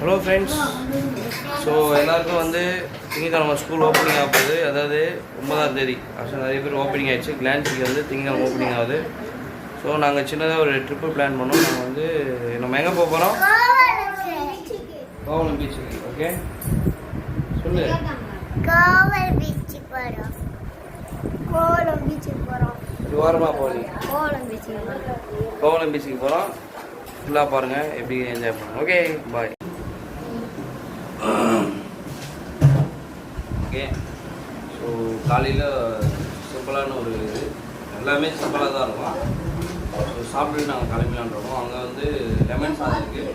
Hello friends so எல்லாருக்கும் வந்து திங்கக்கிழமை ஸ்கூல் ஓப்பனிங் ஆக போகுது. அதாவது ஒன்பதாம் தேதி. ஆக்சுவலாக நிறைய பேர் ஓப்பனிங் ஆயிடுச்சு. கிளான்ஸுக்கு வந்து திங்கக்கிழமை ஓப்பனிங் ஆகுது. ஸோ நாங்கள் சின்னதாக ஒரு ட்ரிப்பு பிளான் பண்ணோம். நாங்கள் வந்து நம்ம எங்கே போக போகிறோம் கோவலம் பீச்சுக்கு ஓகே சொல்லு. கோவல் பீச்சுக்கு போகிறோம் கோவலம் பீச்சுக்கு போகிறோம் போகிறீங்க கோவலம் பீச்சுக்கு போகிறோம் கோவலம் பீச்சுக்கு போகிறோம் ஃபுல்லாக பாருங்கள் எப்படி என்ஜாய் பண்ணுங்க ஓகே பாய் இருக்கேன். ஸோ காலையில் சிம்பிளான ஒரு இது. எல்லாமே சிம்பிளாக தான் இருக்கும். ஸோ சாப்பிட்டுட்டு நாங்கள் கிளம்பிலான்றோம் அங்கே வந்து லெமன் சாதம் இருக்குது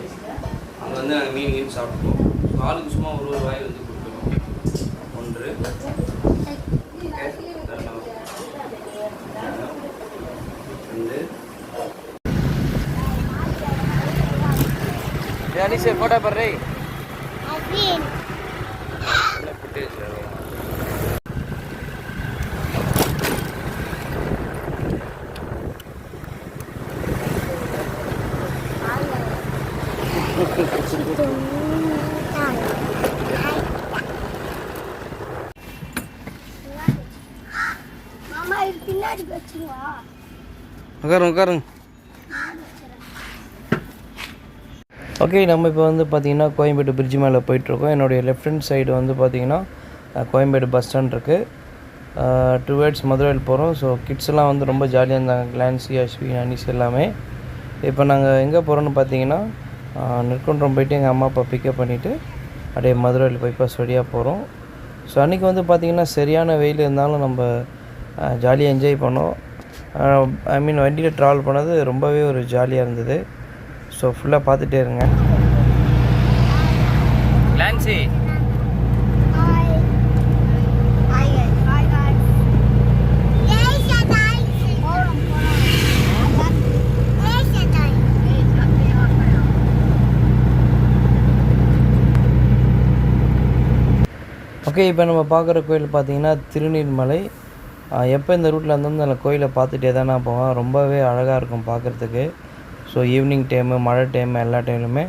அங்கே வந்து நாங்கள் மீன் மீன் சாப்பிட்டுருவோம் காலுக்கு சும்மா ஒரு ஒரு வாய் வந்து கொடுத்துருவோம் ஒன்று. ரெண்டு. அனிஷே போட்டா பர்றேன் உட்காருங்க உட்காருங்க. ஓகே நம்ம இப்போ வந்து பார்த்தீங்கன்னா கோயம்பேடு பிரிட்ஜ் மேலே போயிட்டுருக்கோம். என்னுடைய லெஃப்ட் ஹேண்ட் சைடு வந்து பார்த்தீங்கன்னா கோயம்பேடு பஸ் ஸ்டாண்ட் இருக்குது டுவேர்ட்ஸ் மதுரையில் போகிறோம் ஸோ கிட்ஸ்லாம் வந்து ரொம்ப ஜாலியாக இருந்தாங்க. கிளான்சி அஸ்வின் அனிஸ் எல்லாமே. இப்போ நாங்கள் எங்கே போகிறோன்னு பார்த்தீங்கன்னா நெற்குன்றம் போயிட்டு எங்கள் அம்மா அப்பா பிக்கப் பண்ணிவிட்டு அப்படியே மதுரையில் பைபாஸ் வழியாக போகிறோம் ஸோ அன்றைக்கி வந்து பார்த்திங்கன்னா சரியான வெயில் இருந்தாலும் நம்ம ஜாலியாக என்ஜாய் பண்ணோம். ஐ மீன் வண்டியில் ட்ராவல் பண்ணது ரொம்பவே ஒரு ஜாலியாக இருந்தது. ஸோ ஃபுல்லாக பார்த்துட்டே இருங்க. லான்சி ஓகே இப்போ நம்ம பார்க்குற கோயில் பார்த்தீங்கன்னா திருநீர்மலை. எப்போ இந்த ரூட்டில் இருந்தாலும் அந்த கோயிலை பார்த்துட்டே தான் நான் போவேன். ரொம்பவே அழகாக இருக்கும் பார்க்குறதுக்கு. ஸோ ஈவினிங் டைமு மழை டைமு எல்லா டைம்லுமே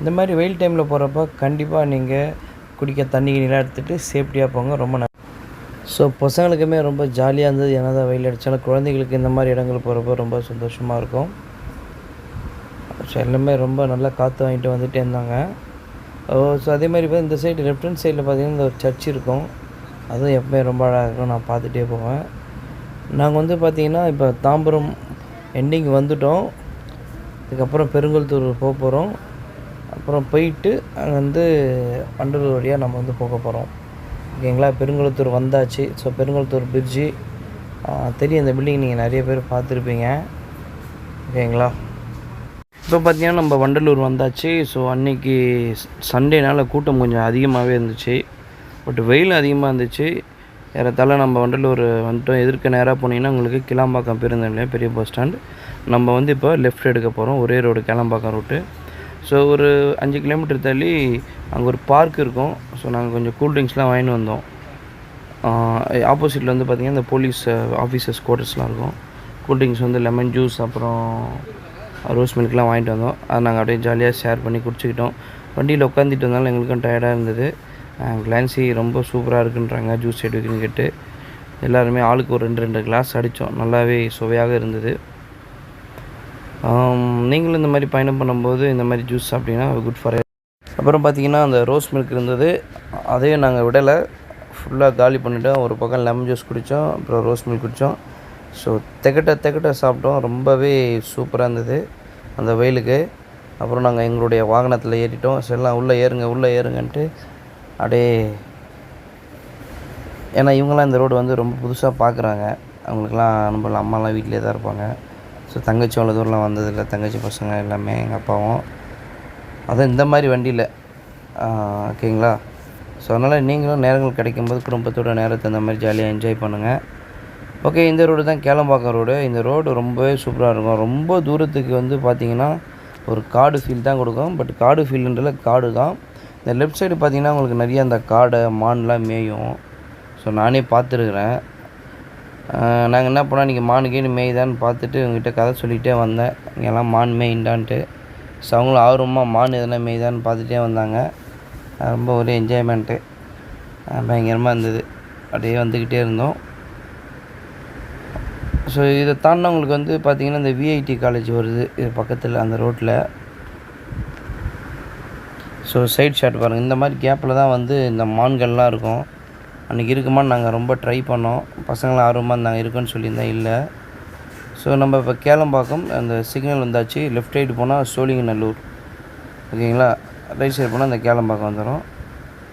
இந்த மாதிரி வெயில் டைமில் போகிறப்ப கண்டிப்பாக நீங்கள் குடிக்க தண்ணி கிணிலாம் எடுத்துகிட்டு சேஃப்டியாக போங்க. ரொம்ப நல்ல ஸோ பசங்களுக்குமே ரொம்ப ஜாலியாக இருந்தது. என்னதான் வெயில் அடித்தாலும் குழந்தைகளுக்கு இந்த மாதிரி இடங்கள் போகிறப்ப ரொம்ப சந்தோஷமாக இருக்கும். ஸோ எல்லாமே ரொம்ப நல்லா காற்று வாங்கிட்டு வந்துகிட்டே இருந்தாங்க. ஸோ அதே மாதிரி இப்போ இந்த சைடு லெஃப்ட் ஹேண்ட் சைடில் பார்த்தீங்கன்னா இந்த ஒரு சர்ச் இருக்கும். அதுவும் எப்பவுமே ரொம்ப அழகாக இருக்கும். நான் பார்த்துட்டே போவேன். நாங்கள் வந்து பார்த்திங்கன்னா இப்போ தாம்பரம் எண்டிங் வந்துட்டோம். அதுக்கப்புறம் பெருங்கல்தூர் போக போகிறோம் அப்புறம் போயிட்டு அங்கே வந்து வண்டலூர் வழியாக நம்ம வந்து போக போகிறோம் ஓகேங்களா பெருங்குளத்தூர் வந்தாச்சு. ஸோ பெருங்குளத்தூர் பிரிட்ஜி தெரியும் இந்த பில்டிங் நீங்கள் நிறைய பேர் பார்த்துருப்பீங்க. ஓகேங்களா இப்போ பார்த்தீங்கன்னா நம்ம வண்டலூர் வந்தாச்சு. ஸோ அன்றைக்கி சண்டேனால் கூட்டம் கொஞ்சம் அதிகமாகவே இருந்துச்சு. பட் வெயில் அதிகமாக இருந்துச்சு. ஏறத்தாழ நம்ம வண்டலூர் வந்துட்டோம். எதிர்க்க நேராக போனீங்கன்னா உங்களுக்கு கிளாம்பாக்கம் பேருந்து நிலையம் பெரிய பஸ் ஸ்டாண்ட் நம்ம வந்து இப்போ லெஃப்ட் எடுக்க போகிறோம் ஒரே ரோடு கிளாம்பாக்கம் ரூட்டு ஸோ ஒரு அஞ்சு கிலோமீட்டர் தள்ளி அங்கே ஒரு பார்க் இருக்கும். ஸோ நாங்கள் கொஞ்சம் கூல்ட்ரிங்க்ஸ்லாம் வாங்கிட்டு வந்தோம். ஆப்போசிட்டில் வந்து பார்த்திங்கன்னா இந்த போலீஸ் ஆஃபீஸர்ஸ் குவார்டர்ஸ்லாம் இருக்கும். கூல்ட்ரிங்க்ஸ் வந்து லெமன் ஜூஸ் அப்புறம் ரோஸ் மில்க்லாம் வாங்கிட்டு வந்தோம். அதை நாங்கள் அப்படியே ஜாலியாக ஷேர் பண்ணி குடிச்சிக்கிட்டோம். வண்டியில் உட்காந்துட்டு இருந்தாலும் எங்களுக்கும் டயர்டாக இருந்தது. கிளான்சி ரொம்ப சூப்பராக இருக்குன்றாங்க ஜூஸ் எடுக்குன்னு கேட்டு எல்லாருமே ஆளுக்கு ஒரு ரெண்டு ரெண்டு கிளாஸ் அடித்தோம் நல்லாவே சுவையாக இருந்தது. நீங்களும் இந்த மாதிரி பயணம் பண்ணும்போது இந்த மாதிரி ஜூஸ் சாப்பிட்டீங்கன்னா குட் ஃபார் அப்புறம் பார்த்தீங்கன்னா அந்த ரோஸ் மில்க் இருந்தது. அதையும் நாங்கள் விடலை. ஃபுல்லாக காலி பண்ணிட்டோம். ஒரு பக்கம் லெமன் ஜூஸ் குடித்தோம். அப்புறம் ரோஸ் மில்க் குடித்தோம். ஸோ திகட்ட திகட்ட சாப்பிட்டோம். ரொம்பவே சூப்பராக இருந்தது அந்த வெயிலுக்கு. அப்புறம் நாங்கள் எங்களுடைய வாகனத்தில் ஏறிட்டோம். சரி எல்லாம் உள்ளே ஏறுங்க உள்ளே ஏறுங்கன்ட்டு அப்படியே ஏன்னா இவங்களாம் இந்த ரோடு வந்து ரொம்ப புதுசாக பார்க்குறாங்க அவங்களுக்குலாம் நம்மள அம்மாலாம் வீட்டிலே தான் இருப்பாங்க. ஸோ தங்கச்சி அவ்வளோ தூரம்லாம் வந்ததில்லை. தங்கச்சி பசங்க எல்லாமே எங்கள் அப்பாவும். அதுவும் இந்த மாதிரி வண்டியில். ஓகேங்களா? ஸோ அதனால் நீங்களும் நேரங்கள் கிடைக்கும்போது குடும்பத்தோட நேரத்தை இந்த மாதிரி ஜாலியாக என்ஜாய் பண்ணுங்கள் ஓகே இந்த ரோடு தான் கேளம்பாக்கம் ரோடு இந்த ரோடு ரொம்பவே சூப்பராக இருக்கும். ரொம்ப தூரத்துக்கு வந்து பார்த்தீங்கன்னா ஒரு காடு ஃபீல் தான் கொடுக்கும். பட் காடு ஃபீல்ன்றல காடு தான். இந்த லெஃப்ட் சைடு பார்த்தீங்கன்னா உங்களுக்கு நிறைய அந்த காடை மான்லாம் மேயும். ஸோ நானே பார்த்துருக்குறேன். நாங்கள் என்ன பண்ணோம்? இன்றைக்கி மானுக்கேன்னு மேய்தான்னு பார்த்துட்டு உங்ககிட்ட கதை சொல்லிகிட்டே வந்தேன். இங்கெல்லாம் மான் மேயின்டான்ட்டு ஸோ அவங்களும் ஆர்வமாக மான் எதனா மேய்தான்னு பார்த்துட்டே வந்தாங்க. ரொம்ப ஒரே என்ஜாய்மெண்ட்டு பயங்கரமாக இருந்தது. அப்படியே வந்துக்கிட்டே இருந்தோம். ஸோ இதை தாண்டினா உங்களுக்கு வந்து பார்த்தீங்கன்னா இந்த விஐடி காலேஜ் வருது. இது பக்கத்தில் அந்த ரோட்டில் ஸோ சைட் ஷாட் பாருங்கள் இந்த மாதிரி கேப்பில் தான் வந்து இந்த மான்கள்லாம் இருக்கும். அன்றைக்கி இருக்குமான்னு நாங்கள் ரொம்ப ட்ரை பண்ணோம். பசங்களாம் ஆர்வமாக இருந்தாங்க இருக்குன்னு சொல்லியிருந்தேன் இல்லை. ஸோ நம்ம இப்போ கேளம்பாக்கம் அந்த சிக்னல் வந்தாச்சு. லெஃப்ட் சைடு போனால் சோழிங்கநல்லூர். ஓகேங்களா? ரைட் சைடு போனால் அந்த கேளம்பாக்கம் வந்துடும்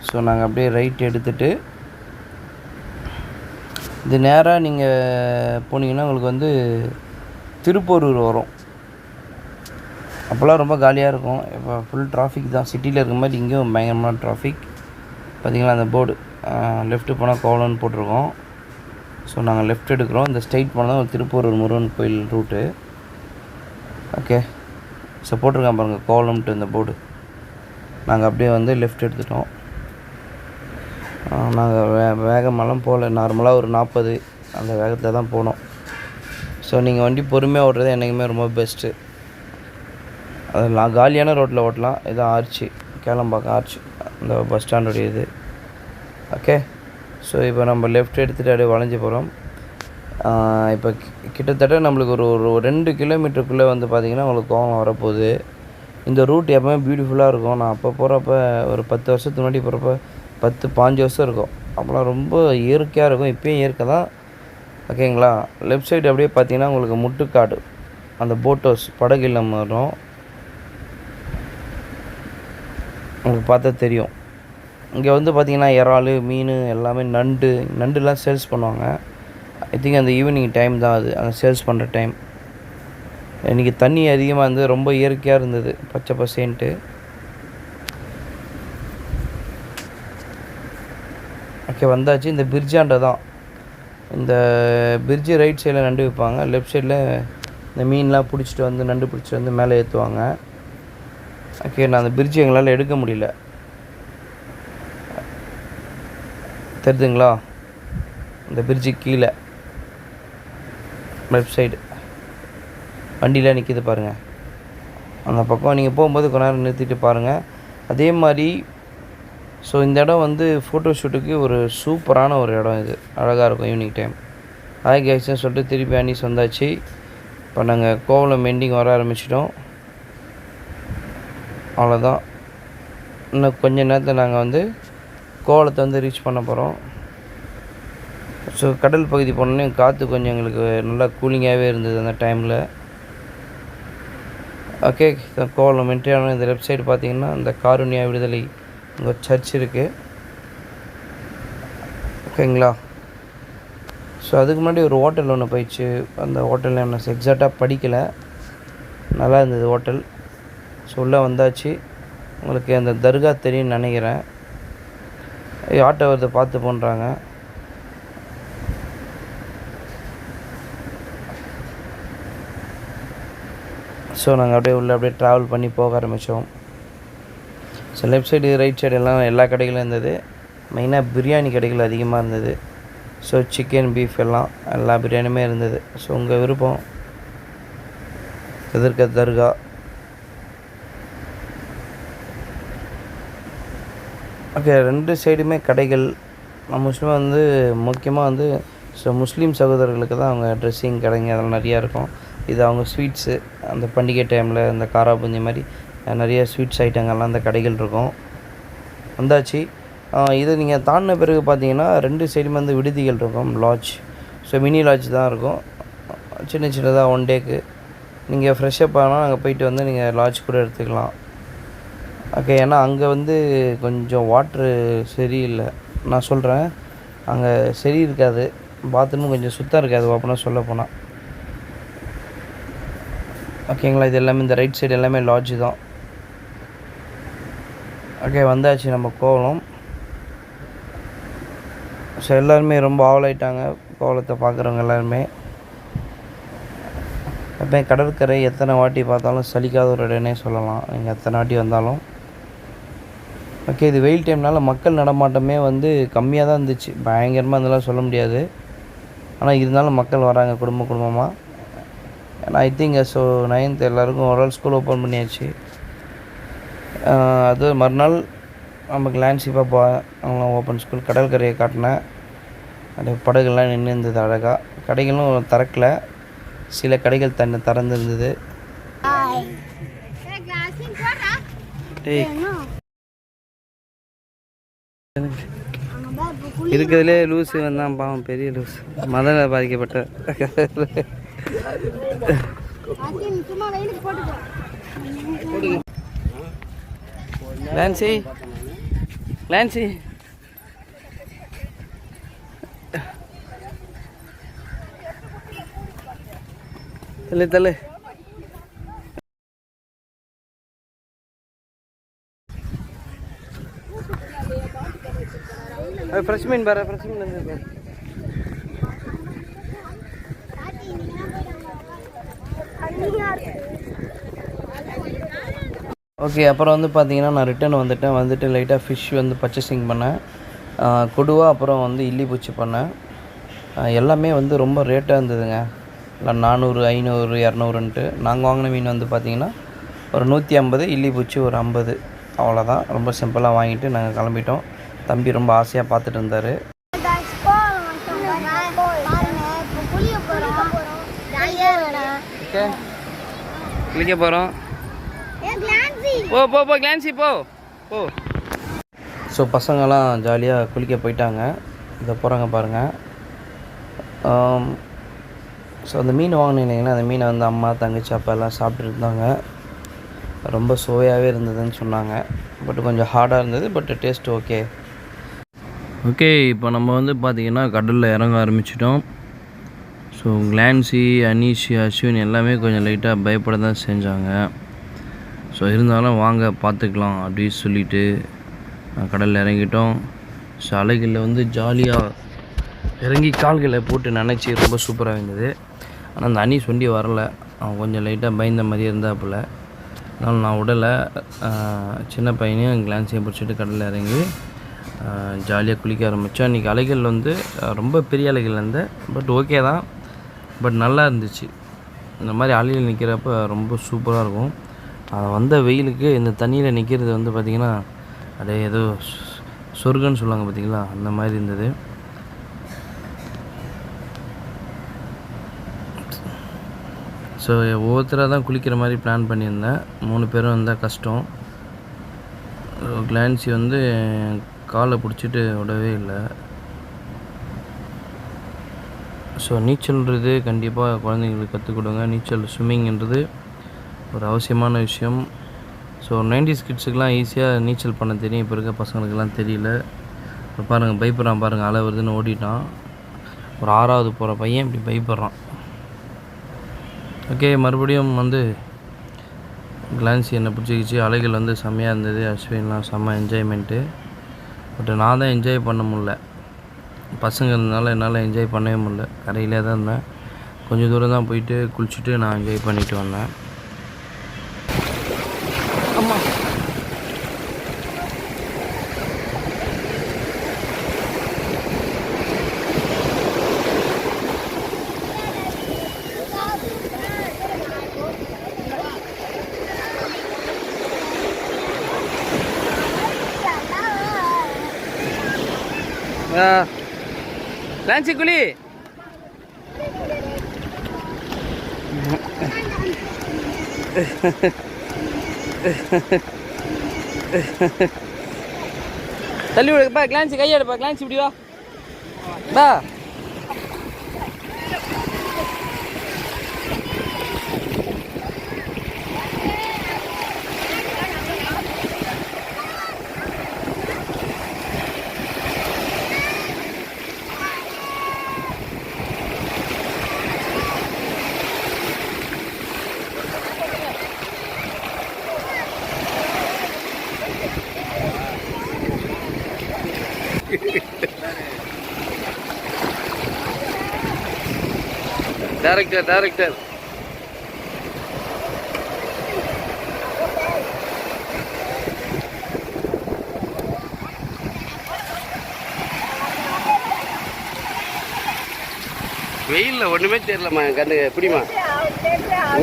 ஸோ நாங்கள் அப்படியே ரைட் எடுத்துகிட்டு இது நேராக நீங்கள் போனீங்கன்னா உங்களுக்கு வந்து திருப்போரூர் வரும். அப்போல்லாம் ரொம்ப காலியாக இருக்கும். இப்போ ஃபுல் டிராஃபிக் தான். சிட்டியில் இருக்க மாதிரி இங்கேயும் பயங்கரமான டிராஃபிக் பார்த்தீங்களா அந்த போர்டு லெஃப்ட்டு போனால் கோவலம்னு போட்டிருக்கோம். ஸோ நாங்கள் லெஃப்ட் எடுக்கிறோம். இந்த ஸ்ட்ரைட் போனால் ஒரு திருப்பூரூர் முருகன் கோயில் ரூட்டு ஓகே ஸோ போட்டிருக்கேன் பாருங்கள் கோவலம்ட்டு இந்த போர்டு நாங்கள் அப்படியே வந்து லெஃப்ட் எடுத்துட்டோம். நாங்கள் வே வேகமெல்லாம் போகல. நார்மலாக ஒரு நாற்பது அந்த வேகத்தில் தான் போனோம். ஸோ நீங்கள் வண்டி பொறுமையாக ஓட்டுறது என்றைக்குமே ரொம்ப பெஸ்ட்டு அதெல்லாம் காலியான ரோட்டில் ஓட்டலாம். இது ஆர்ச்சி கேளம்பாக்கம் ஆர்ச்சி அந்த பஸ் ஸ்டாண்டுடைய இது. ஓகே ஸோ இப்போ நம்ம லெஃப்ட் எடுத்துகிட்டு அப்படியே வளைஞ்சு போகிறோம் இப்போ கி- கிட்டத்தட்ட நம்மளுக்கு ஒரு ஒரு ரெண்டு கிலோமீட்டருக்குள்ளே வந்து பார்த்திங்கன்னா உங்களுக்கு கோவம் வரப்போகுது. இந்த ரூட் எப்போவுமே பியூட்டிஃபுல்லாக இருக்கும். நான் அப்போ போகிறப்ப ஒரு பத்து வருஷத்துக்கு முன்னாடி போகிறப்ப பத்து பாஞ்சு வருஷம் இருக்கும். அப்போலாம் ரொம்ப இயற்கையாக இருக்கும். இப்போயும் இயற்கை தான். ஓகேங்களா லெஃப்ட் சைடு அப்படியே பார்த்தீங்கன்னா உங்களுக்கு முட்டுக்காடு. அந்த போட் ஹவுஸ் படகு இல்லம் வரும். உங்களுக்கு பார்த்தா தெரியும். இங்கே வந்து பார்த்தீங்கன்னா இறால் மீன் எல்லாமே நண்டு நண்டுலாம் சேல்ஸ் பண்ணுவாங்க. ஐ திங்க் அந்த ஈவினிங் டைம் தான் அது. அந்த சேல்ஸ் பண்ணுற டைம் இன்றைக்கி தண்ணி அதிகமாக இருந்தது ரொம்ப இயற்கையாக இருந்தது. பச்சை பசேன்ட்டு. ஓகே வந்தாச்சு. இந்த பிரிட்ஜாண்ட தான். இந்த பிரிட்ஜு ரைட் சைடில் நண்டு விற்பாங்க. லெஃப்ட் சைடில் இந்த மீன்லாம் பிடிச்சிட்டு வந்து நண்டு பிடிச்சிட்டு வந்து மேலே ஏற்றுவாங்க ஓகே நான் அந்த பிரிட்ஜு எங்களால் எடுக்க முடியல. தெரியுதுங்களா இந்த பிரிட்ஜு கீழே. லெஃப்ட் சைடு வண்டியில் நிற்கிது பாருங்கள் அந்த பக்கம் நீங்கள் போகும்போது கொஞ்ச நேரம் நிறுத்திட்டு பாருங்கள் அதே மாதிரி ஸோ இந்த இடம் வந்து ஃபோட்டோ ஷூட்டுக்கு ஒரு சூப்பரான ஒரு இடம் இது. அழகாக இருக்கும் ஈவினிங் டைம் ஹாய் கேஸ்ன்னு சொல்லிட்டு திருப்பி அன்னீஸ் வந்தாச்சு இப்போ நாங்கள் கோவலம் எண்டிங் வர ஆரம்பிச்சிட்டோம். அவ்வளோதான் இன்னும் கொஞ்ச நேரத்தில் நாங்கள் வந்து கோவலத்தை வந்து ரீச் பண்ண போகிறோம் ஸோ கடல் பகுதி போனோடனே காற்று கொஞ்சம் எங்களுக்கு நல்லா கூலிங்காகவே இருந்தது அந்த டைமில் ஓகே கோவலம் என்ட்ரி ஆன இந்த லெஃப்ட் சைடு பார்த்தீங்கன்னா இந்த காருண்யா விடுதலை இங்கே ஒரு சர்ச் இருக்குது ஓகேங்களா ஸோ அதுக்கு முன்னாடி ஒரு ஹோட்டல் ஒன்று போயிடுச்சு. அந்த ஹோட்டலில் என்ன எக்ஸாக்டாக படிக்கலை. நல்லா இருந்தது ஹோட்டல் ஸோ உள்ளே வந்தாச்சு. உங்களுக்கு அந்த தர்கா தெரியும்னு நினைக்கிறேன். ஆட்டோ வருது பார்த்து பண்ணுறாங்க ஸோ நாங்கள் அப்படியே உள்ளே அப்படியே ட்ராவல் பண்ணி போக ஆரம்பித்தோம் so left side right side எல்லாம் எல்லா கடைகளும் இருந்தது. மெயினாக பிரியாணி கடைகள் அதிகமாக இருந்தது. ஸோ சிக்கன் பீஃப் எல்லாம் எல்லா பிரியாணியுமே இருந்தது. ஸோ உங்கள் விருப்பம்? எதிர்க்க தர்கா. ஓகே ரெண்டு சைடுமே கடைகள். நம்ம முஸ்லீம் வந்து முக்கியமாக வந்து ஸோ முஸ்லீம் சகோதரர்களுக்கு தான் அவங்க ட்ரெஸ்ஸிங் கடைங்க அதெல்லாம் நிறையா இருக்கும். இது அவங்க ஸ்வீட்ஸு அந்த பண்டிகை டைமில் இந்த காராபூஞ்சி மாதிரி நிறைய ஸ்வீட்ஸ் ஐட்டங்கள்லாம் அந்த கடைகள் இருக்கும். வந்தாச்சு. இதை நீங்கள் தாண்டின பிறகு பார்த்தீங்கன்னா ரெண்டு சைடுமே வந்து விடுதிகள் இருக்கும் லாட்ஜ் ஸோ மினி லாட்ஜ் தான் இருக்கும். சின்ன சின்னதாக ஒன் டேக்கு நீங்கள் ஃப்ரெஷ்ஷப் ஆனால் அங்கே போயிட்டு வந்து நீங்கள் லாட்ஜ் கூட எடுத்துக்கலாம். ஓகே ஏன்னா அங்கே வந்து கொஞ்சம் வாட்ரு சரியில்லை. நான் சொல்கிறேன் அங்கே சரி இருக்காது. பாத்ரூமும் கொஞ்சம் சுத்தம் இருக்காது ஓப்பனாக சொல்ல போனால் ஓகேங்களா இது எல்லாமே இந்த ரைட் சைடு எல்லாமே லாட்ஜ் தான். ஓகே வந்தாச்சு நம்ம கோவலம். ஸோ எல்லாருமே ரொம்ப ஆவலாயிட்டாங்க கோவலத்தை பார்க்குறவங்க எல்லாருமே. எப்போ கடற்கரை எத்தனை வாட்டி பார்த்தாலும் சலிக்காத ஒரு இடம்னே சொல்லலாம். நீங்கள் எத்தனை வாட்டி வந்தாலும். ஓகே இது வெயில் டைம்னால மக்கள் நடமாட்டமே வந்து கம்மியாக தான் இருந்துச்சு. பயங்கரமாக இதெல்லாம் சொல்ல முடியாது. ஆனால் இருந்தாலும் மக்கள் வராங்க குடும்ப குடும்பமாக ஏன்னா ஐ திங்க் ஸோ நைன்த் எல்லாருக்கும் ஓரளவு ஸ்கூல் ஓப்பன் பண்ணியாச்சு. அது மறுநாள் நம்ம கிளான்சிப்பாக போ ஓப்பன் ஸ்கூல் கடற்கரையை காட்டினேன் அப்படியே படகுலாம் நின்று இருந்தது அழகாக கடைகளும் திறக்கல. சில கடைகள் தன்னை திறந்துருந்தது இருக்கிறதுலே லூஸு வந்தான் பாவம் பெரிய லூஸ் மதல பாதிக்கப்பட்ட. அசின் சும்மா வெயிலுக்கு போட்டுக்கோ லான்சி லான்சி தள்ளு தள்ளு ஃப்ரெஷ் மீன் பாரு ஃப்ரெஷ் மீன் வந்து பாரு ஓகே அப்புறம் வந்து பார்த்தீங்கன்னா நான் ரிட்டர்ன் வந்துட்டேன். வந்துட்டு லைட்டாக ஃபிஷ் வந்து பர்ச்சேசிங் பண்ணேன். கொடுவா அப்புறம் வந்து இல்லி பூச்சி பண்ணேன். எல்லாமே வந்து ரொம்ப ரேட்டாக இருந்ததுங்க. இல்லை நானூறு ஐநூறு இரநூறுன்ட்டு. நாங்கள் வாங்கின மீன் வந்து பார்த்தீங்கன்னா ஒரு நூற்றி ஐம்பது இல்லி பூச்சி ஒரு ஐம்பது. அவ்வளோதான் ரொம்ப சிம்பிளாக வாங்கிட்டு நாங்கள் கிளம்பிட்டோம். தம்பி ரொம்ப ஆசையாக பார்த்துட்டு இருந்தார். ஓகே குளிக்க போகிறோம் போ போ போ கிளான்சி போ. போ. ஸோ பசங்கள்லாம் ஜாலியாக குளிக்க போயிட்டாங்க. இதை போகிறாங்க பாருங்கள் ஸோ அந்த மீன் வாங்கினீங்க இல்லைங்களா அந்த மீனை வந்து அம்மா தங்கச்சி அப்பா எல்லாம் சாப்பிட்டுட்டு இருந்தாங்க. ரொம்ப சுவையாகவே இருந்ததுன்னு சொன்னாங்க. பட் கொஞ்சம் ஹார்டாக இருந்தது பட் டேஸ்ட் ஓகே ஓகே இப்போ நம்ம வந்து பார்த்திங்கன்னா கடலில் இறங்க ஆரம்பிச்சிட்டோம். ஸோ கிளான்சி அனீஷ் அஸ்வின் எல்லாமே கொஞ்சம் லைட்டாக பயப்பட தான் செஞ்சாங்க. ஸோ இருந்தாலும் வாங்க பார்த்துக்கலாம் அப்படின்னு சொல்லிட்டு கடலில் இறங்கிட்டோம். ஸோ அலைகளில் வந்து ஜாலியாக இறங்கி கால்களை போட்டு நினச்சி ரொம்ப சூப்பராக இருந்தது. ஆனால் அந்த அணி சொண்டி வரல. அவன் கொஞ்சம் லைட்டாக பயந்த மாதிரியே இருந்தாப்புல. அதனால் நான் விடலை சின்ன பையனையும் கிளான்ஸையும் பிடிச்சிட்டு கடலில் இறங்கி ஜாலியாக குளிக்க ஆரம்பித்தோம் அன்றைக்கி அலைகள் வந்து ரொம்ப பெரிய அலைகள் இருந்த பட் ஓகே தான். பட் நல்லா இருந்துச்சு. இந்த மாதிரி அலையில் நிற்கிறப்ப ரொம்ப சூப்பராக இருக்கும். அது வந்த வெயிலுக்கு இந்த தண்ணியில் நிற்கிறது வந்து பார்த்திங்கன்னா அப்படியே ஏதோ சொர்க்கன்னு சொர்க்கம்னு சொல்லுவாங்க பார்த்தீங்களா அந்த மாதிரி இருந்தது. ஸோ ஒவ்வொருத்தராக தான் குளிக்கிற மாதிரி பிளான் பண்ணியிருந்தேன். மூணு பேரும் வந்தால் கஷ்டம். கிளான்சி வந்து காலை பிடிச்சிட்டு விடவே இல்லை. ஸோ நீச்சல்ன்றது கண்டிப்பாக குழந்தைங்களுக்கு கற்றுக் கொடுங்க. நீச்சல் ஸ்விம்மிங்ன்றது ஒரு அவசியமான விஷயம். ஸோ நைன்டிஸ் கிட்ஸுக்கெலாம் ஈஸியாக நீச்சல் பண்ண தெரியும். இப்போ இருக்க பசங்களுக்கெல்லாம் தெரியல. பாருங்கள் பயப்படுறான் பாருங்கள் அலை வருதுன்னு ஓடிட்டான். ஒரு ஆறாவது போகிற பையன் இப்படி பயப்படுறான். ஓகே மறுபடியும் வந்து கிளான்சி என்னை பிடிச்சிக்கிச்சு. அலைகள் வந்து செம்மையாக இருந்தது. அஸ்வின்லாம் செம்ம என்ஜாய்மெண்ட்டு பட் நான் தான் என்ஜாய் பண்ண முடில பசங்க இருந்தனால என்னால் என்ஜாய் பண்ணவே முடில கரையிலே தான் இருந்தேன். கொஞ்சம் தூரம் தான் போயிட்டு குளிச்சுட்டு நான் என்ஜாய் பண்ணிட்டு வந்தேன். லான்சி குழி. தள்ளி விடுப்பா கிளான்சி கையெடுப்பா கிளான்சி இப்படி வா. டேரக்டர் டேரக்டர் வெயிலில் ஒன்றுமே தெரியலம்மா என் கண்ணு. எப்படிம்மா?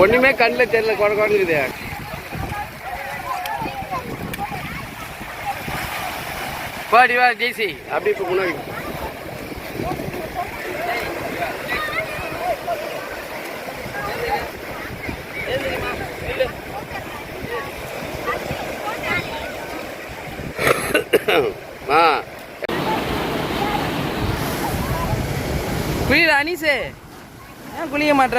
ஒன்றுமே கண்ணில் தெரியல குறை குறைஞ்சுக்குது பாடி வா ஜெய்சி. அப்படி இப்போ முன்னாடி. ஆ. குளிர அனீஸு ஏன் குளிக்க மாட்ற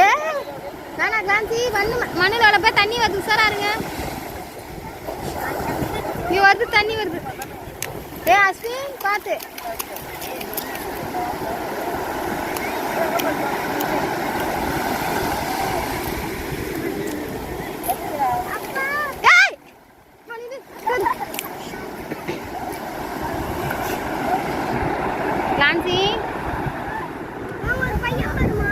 ஏய், நானா காந்தி வந்து மண்ணிலோட போய் தண்ணி வருது உஷாரா இருங்க. வருது தண்ணி வருது. ஏ அஸ்வின் பார்த்து ஏய்! மணி காந்தி ஒரு பையன் வருமா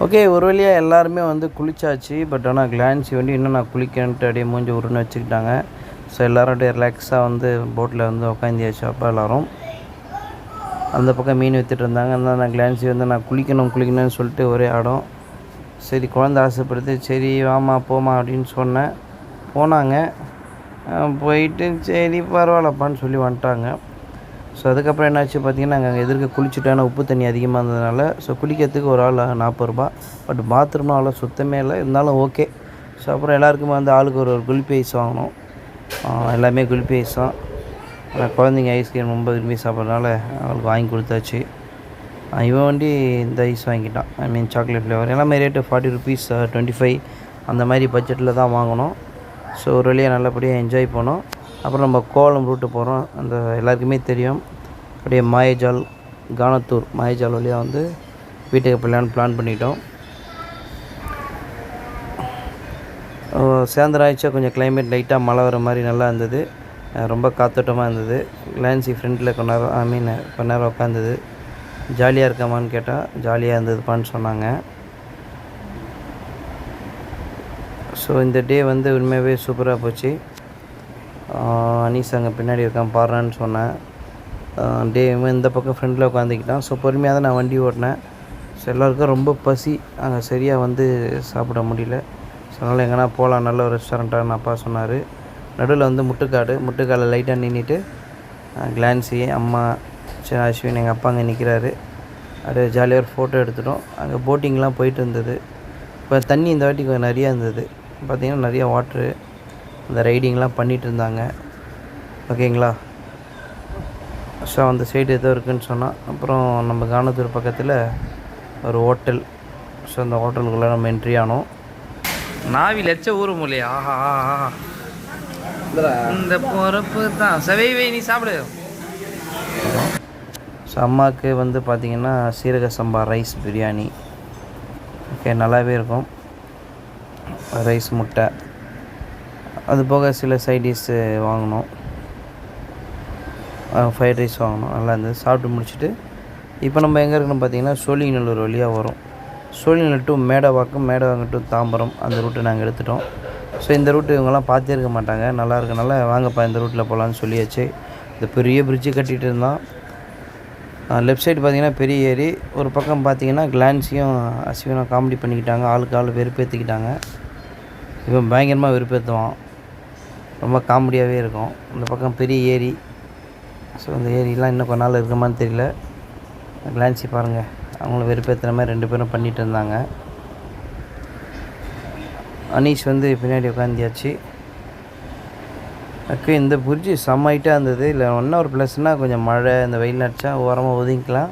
ஓகே ஒரு வழியாக எல்லாருமே வந்து குளிச்சாச்சு. பட் ஆனால் கிளான்சி வந்து இன்னும் நான் குளிக்கன்ட்டு அப்படியே மூஞ்சி உருன்னு வச்சுக்கிட்டாங்க. ஸோ எல்லோரும் அப்படியே ரிலாக்ஸாக வந்து போட்டில் வந்து உட்காந்தியாச்சு அப்போ எல்லோரும். அந்த பக்கம் மீன் விற்றுட்டு இருந்தாங்க. அந்த நான் கிளான்சி வந்து நான் குளிக்கணும் குளிக்கணும்னு சொல்லிட்டு ஒரே ஆடம். சரி குழந்த ஆசைப்படுது. சரி வாமா போமா அப்படின்னு சொன்னேன். போனாங்க. போயிட்டு சரி பரவாயில்லப்பான்னு சொல்லி வந்துட்டாங்க. ஸோ அதுக்கப்புறம் என்னாச்சு பார்த்தீங்கன்னா நாங்கள் எதிர்க்க குளிச்சுட்டான உப்பு தண்ணி அதிகமாக இருந்ததுனால ஸோ குளிக்கிறதுக்கு ஒரு ஆள் நாற்பது ரூபா பட் பாத்ரூம்லாம் அவ்வளோ சுத்தமே இல்லை. இருந்தாலும் ஓகே ஸோ அப்புறம் எல்லாருக்குமே வந்து ஆளுக்கு ஒரு ஒரு குளிப்பி ஐஸ் வாங்கினோம் எல்லாமே குளிப்பி ஐஸ் தான். குழந்தைங்க ஐஸ்கிரீம் ரொம்ப விரும்பி சாப்பிட்றதுனால அவளுக்கு வாங்கி கொடுத்தாச்சு. இவன் வண்டி இந்த ஐஸ் வாங்கிட்டான். ஐ மீன் சாக்லேட் ஃப்ளேவர் எல்லாமே rate forty rupees twenty five அந்த மாதிரி பட்ஜெட்டில் தான் வாங்கினோம் ஸோ ஒரு வழியாக நல்லபடியாக என்ஜாய் பண்ணோம். அப்புறம் நம்ம கோலம் ரூட்டு போகிறோம். அந்த எல்லாருக்குமே தெரியும். அப்படியே மாயஜால் கானத்தூர் மாயஜால் வழியாக வந்து வீட்டுக்கு போகலான்னு பிளான் பண்ணிட்டோம். சாயந்தரம் ஆயிடுச்சா. கொஞ்சம் கிளைமேட் லைட்டாக மழை வர மாதிரி நல்லா இருந்தது. ரொம்ப காத்தோட்டமாக இருந்தது. லான்சி ஃப்ரெண்டில் கொஞ்ச நேரம் ஐ மீன் கொஞ்ச நேரம் உட்காந்தது ஜாலியாக இருக்காமான்னு கேட்டால் ஜாலியாக இருந்ததுப்பான்னு சொன்னாங்க. ஸோ இந்த டே வந்து உண்மையாகவே சூப்பராக போச்சு. அனீஸ் அங்கே பின்னாடி இருக்கான் பாடுறான்னு சொன்னேன். டே இவன் இந்த பக்கம் ஃப்ரெண்டில் உட்காந்துக்கிட்டான் ஸோ பொறுமையாக தான் நான் வண்டி ஓட்டினேன். ஸோ எல்லாருக்கும் ரொம்ப பசி. அங்கே சரியாக வந்து சாப்பிட முடியல. ஸோ அதனால் எங்கன்னா போகலாம் நல்ல ஒரு ரெஸ்டாரண்ட்டாக அப்பா சொன்னார். நடுவில் வந்து முட்டுக்காடு. முட்டுக்காடில் லைட்டாக நின்றுட்டு கிளான்சி அம்மா சரி அஸ்வின் எங்கள் அப்பா அங்கே நிற்கிறாரு அப்படியே ஜாலியாக ஒரு ஃபோட்டோ எடுத்துட்டோம். அங்கே போட்டிங்லாம் போயிட்டு இருந்தது. இப்போ தண்ணி இந்த வாட்டி கொஞ்சம் நிறையா இருந்தது. பார்த்திங்கன்னா நிறையா வாட்ரு அந்த ரைடிங்லாம் பண்ணிகிட்டு இருந்தாங்க ஓகேங்களா? ஸோ அந்த சைடு ஏதோ இருக்குன்னு சொன்னால் அப்புறம் நம்ம கானத்தூர் பக்கத்தில் ஒரு ஹோட்டல். ஸோ அந்த ஹோட்டலுக்குள்ளே நம்ம என்ட்ரி ஆனோம். நாவி லட்ச ஊர் மூலையா ஆஹா ஆஹா இந்த பொறப்பு தான். சவை வை நீ சாப்பிடு. ஸோ அம்மாவுக்கு வந்து பார்த்திங்கன்னா சீரக சம்பா ரைஸ் பிரியாணி. ஓகே நல்லாவே இருக்கும். ரைஸ் முட்டை. அது போக சில சைடிஷ்ஷு வாங்கினோம் ஃப்ரைட் ரைஸ் வாங்கினோம் நல்லா இருந்தது. சாப்பிட்டு முடிச்சுட்டு இப்போ நம்ம எங்கே இருக்கணும் பார்த்தீங்கன்னா சோழிங்கநல்லூர் வழியாக வரும். சோழிங்கநல்லூர் டு மேடவாக்கம் மேடவாக்கம் டு தாம்பரம் அந்த ரூட்டை நாங்கள் எடுத்துட்டோம். ஸோ இந்த ரூட்டு இவங்கெல்லாம் பார்த்தே இருக்க மாட்டாங்க. நல்லா இருக்கனால வாங்கப்பா இந்த ரூட்டில் போகலான்னு சொல்லியாச்சு. இந்த பெரிய பிரிட்ஜு கட்டிகிட்டு இருந்தான். லெஃப்ட் சைடு பார்த்தீங்கன்னா பெரிய ஏரி. ஒரு பக்கம் பார்த்தீங்கன்னா கிளான்ஸையும் அசிவனும் காமெடி பண்ணிக்கிட்டாங்க. ஆளுக்கு ஆள் வெறுப்பேற்றிக்கிட்டாங்க இவன் பயங்கரமாக வெறுப்பேற்றுவான் ரொம்ப காமெடியாகவே இருக்கும். இந்த பக்கம் பெரிய ஏரி. ஸோ இந்த ஏரிலாம் இன்னும் கொஞ்ச நாள் இருக்குமான்னு தெரியல. கிளான்சி பாருங்கள் அவங்கள வெறுப்பேற்றுற மாதிரி ரெண்டு பேரும் பண்ணிகிட்டு இருந்தாங்க. அனீஷ் வந்து பின்னாடி உட்காந்தியாச்சு அக்கு இந்த புரிட்ஜி செம்மைட்டாக இருந்தது. இல்லை ஒன்றா ஒரு ப்ளஸ்னால் கொஞ்சம் மழை இந்த வெயில் அடித்தா ஓரமாக ஒதுங்கிக்கலாம்.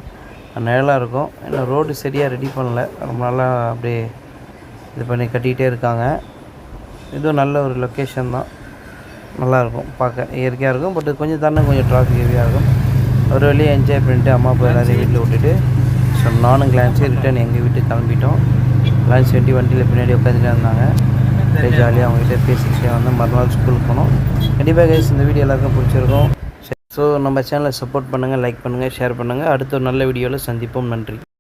நிழலாக இருக்கும். இன்னும் ரோடு சரியாக ரெடி பண்ணல. ரொம்ப நல்லா அப்படியே இது பண்ணி கட்டிக்கிட்டே இருக்காங்க. இதுவும் நல்ல ஒரு லொக்கேஷன் தான். நல்லாயிருக்கும் பார்க்க. இயற்கையாக இருக்கும் பட் கொஞ்சம் தானே கொஞ்சம் டிராஃபிக் ஹெவியாக இருக்கும். ஒரு வழியாக என்ஜாய் பண்ணிட்டு அம்மா அப்பா எல்லாரையும் வீட்டில் விட்டுட்டு ஸோ நானும் கிளான்ஸே ரிட்டர்ன் எங்கள் வீட்டுக்கு கிளம்பிட்டோம். கிளான்ஸ் வண்டி வண்டியில் பின்னாடி உட்காந்துட்டே இருந்தாங்க. அப்படியே ஜாலியாக அவங்ககிட்ட பேசிக்கிட்டே வந்து மறுநாள் ஸ்கூலுக்கு போனோம். கண்டிப்பாக கைஸ் இந்த வீடியோ எல்லாருக்கும் பிடிச்சிருக்கும். ஸோ நம்ம சேனலை சப்போர்ட் பண்ணுங்கள் லைக் பண்ணுங்கள் ஷேர் பண்ணுங்கள் அடுத்த ஒரு நல்ல வீடியோவில் சந்திப்போம். நன்றி.